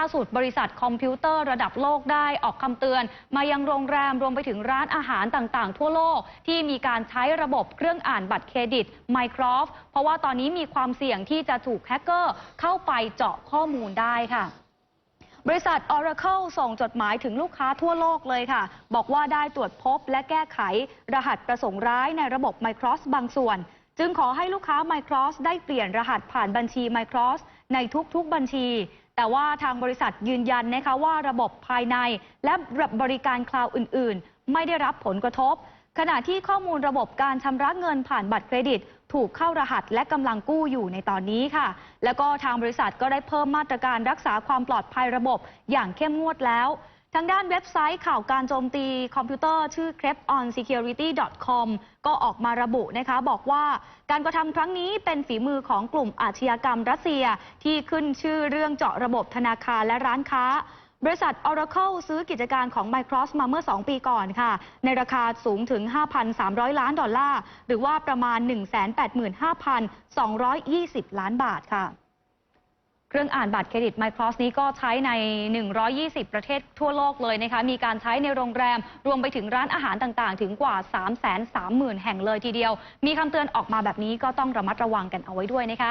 ล่าสุดบริษัทคอมพิวเตอร์ระดับโลกได้ออกคำเตือน มายังโรงแรมรวมไปถึงร้านอาหารต่างๆ ทั่วโลก ที่มีการใช้ระบบเครื่องอ่านบัตรเครดิต Mycroft เพราะว่าตอนนี้มีความเสี่ยงที่จะถูกแฮกเกอร์เข้าไปเจาะข้อมูลได้ค่ะบริษัท Oracle ส่งจดหมายถึงลูกค้าทั่วโลกเลยค่ะ บอกว่าได้ตรวจพบและแก้ไข รหัสประสงค์ร้ายในระบบ Micros บางส่วน จึงขอให้ลูกค้า Micros ได้เปลี่ยนรหัสผ่านบัญชี Micros ในทุกๆบัญชี แต่ว่าทางบริษัทยืนยันนะคะว่าระบบภายใน และบริการคลาวด์อื่น ๆ ไม่ได้รับผลกระทบ ขณะที่ข้อมูลระบบการชำระเงินผ่านบัตรเครดิต ถูกเข้ารหัสและกำลังกู้อยู่ในตอนนี้ค่ะ แล้วก็ทางบริษัทก็ได้เพิ่มมาตรการรักษาความปลอดภัยระบบอย่างเข้มงวดแล้ว ทางด้านเว็บไซต์ข่าวการโจมตีคอมพิวเตอร์ชื่อ c r e p on security com ก็ออกมาระบุนะคะบอกว่าการกระทำครั้งนี้เป็นฝีมือของกลุ่มอาชญากรรมรัสเซีย ที่ขึ้นชื่อเรื่องเจาะระบบธนาคารและร้านค้า บริษัท Oracle ซื้อกิจการของ Microsoft มาเมื่อ 2 ปีก่อนค่ะ ในราคาสูงถึง 5,300 ล้านดอลลาร์ หรือว่าประมาณ 185,220 ล้านบาทค่ะ เครื่องอ่านบัตรเครดิต MyCross นี้ก็ใช้ใน 120 ประเทศทั่วโลกเลยนะคะ มีการใช้ในโรงแรม รวมไปถึงร้านอาหารต่างๆ ถึงกว่า 330,000 แห่งเลยทีเดียว มีคำเตือนออกมาแบบนี้ก็ต้องระมัดระวังกันเอาไว้ด้วยนะคะ